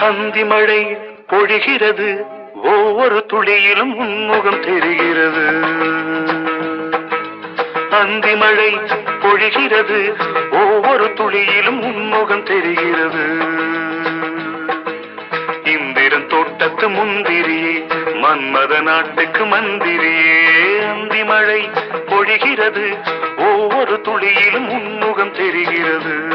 அந்தி மழை பொழிகிறது. ஒவ்வொரு துளியிலும் உன்முகம் தெரிகிறது. அந்தி மழை பொழிகிறது. ஒவ்வொரு துளியிலும் உன்முகம் தெரிகிறது. இந்திரன் தோட்டத்து முந்திரியே மன்மத நாட்டுக்கு மந்திரியே. அந்தி மழை பொழிகிறது. ஒவ்வொரு துளியிலும் உன்முகம் தெரிகிறது.